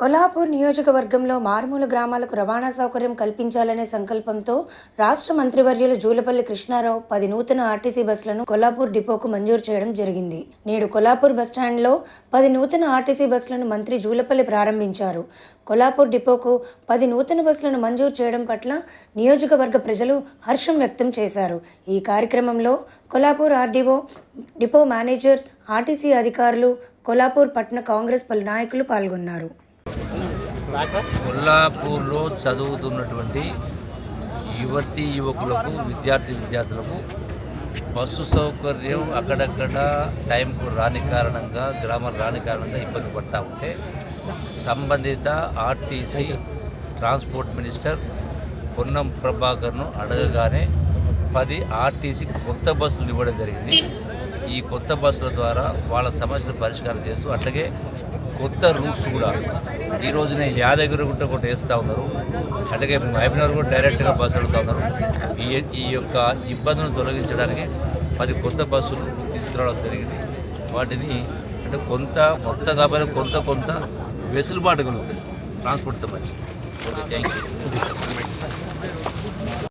కొల్హాపూర్ నియోజకవర్గంలో మారుమూల గ్రామాలకు రవాణా సౌకర్యం కల్పించాలనే సంకల్పంతో రాష్ట్ర మంత్రివర్యులు జూలపల్లి కృష్ణారావు పది నూతన ఆర్టీసీ బస్సులను కొల్లాపూర్ డిపోకు మంజూరు చేయడం జరిగింది. నేడు కొల్లాపూర్ బస్టాండ్లో పది నూతన ఆర్టీసీ బస్సులను మంత్రి జూలపల్లి ప్రారంభించారు. కొల్లాపూర్ డిపోకు పది నూతన బస్సులను మంజూరు చేయడం పట్ల నియోజకవర్గ ప్రజలు హర్షం వ్యక్తం చేశారు. ఈ కార్యక్రమంలో Kollapur RDO depot manager RTC అధికారులు కొల్లాపూర్ పట్టణ కాంగ్రెస్ పలు నాయకులు పాల్గొన్నారు. కొల్లాపూర్లో చదువుతున్నటువంటి యువతి యువకులకు విద్యార్థి విద్యార్థులకు బస్సు సౌకర్యం అక్కడక్కడ టైంకు రాని కారణంగా గ్రామాలు రాని కారణంగా ఇబ్బంది పడతా ఉంటే సంబంధిత ఆర్టీసీ ట్రాన్స్పోర్ట్ మినిస్టర్ పొన్నం ప్రభాకర్ను అడగగానే పది ఆర్టీసీ కొత్త బస్సులు ఇవ్వడం జరిగింది. ఈ కొత్త బస్సుల ద్వారా వాళ్ళ సమస్యలు పరిష్కారం చేస్తూ అట్లాగే కొత్త రూట్స్ కూడా. ఈ రోజునే యాదగిరిగుట్ట కూడా వేస్తూ ఉన్నారు. అలాగే మహబూబ్నగర్ కూడా డైరెక్ట్గా బస్సు అడుగుతూ ఉన్నారు. ఈ ఈ యొక్క ఇబ్బందులను తొలగించడానికి పది కొత్త బస్సులు తీసుకురావడం జరిగింది. వాటిని అంటే కొంత మొత్త కాబట్టి కొంత కొంత వెసులుబాటు కలుగుతుంది ట్రాన్స్పోర్ట్ సంబంధించి. Okay thank you